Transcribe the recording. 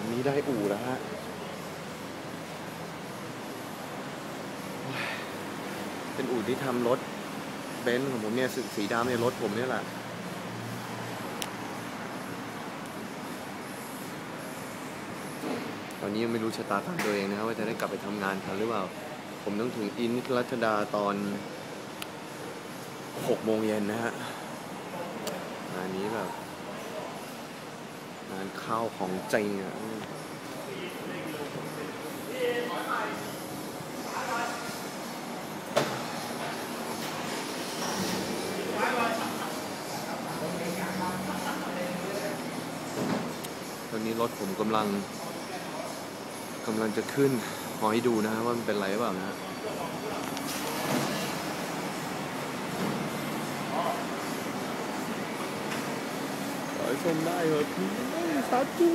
อนนี้ได้อู่แล้วฮะเป็นอู่ที่ทำรถเบนซ์ของผมเนี่ยสีสีดำในยรถผมเนี่ยแหละตอนนี้ยังไม่รู้ชะตากรรมตัวเองนะครับว่าจะได้กลับไปทำงานทันหรือเปล่า ผมต้องถึงอินทรัชดาตอน6โมงเย็นนะฮะงานนี้แบบ งานข้าวของจริงอะตอนนี้รถผมกำลังกำลังจะขึ้นขอให้ดูนะฮะว่ามันเป็นไรหรือเปล่านะ ฮะขอให้ชมได้เหรอพี่สาธุ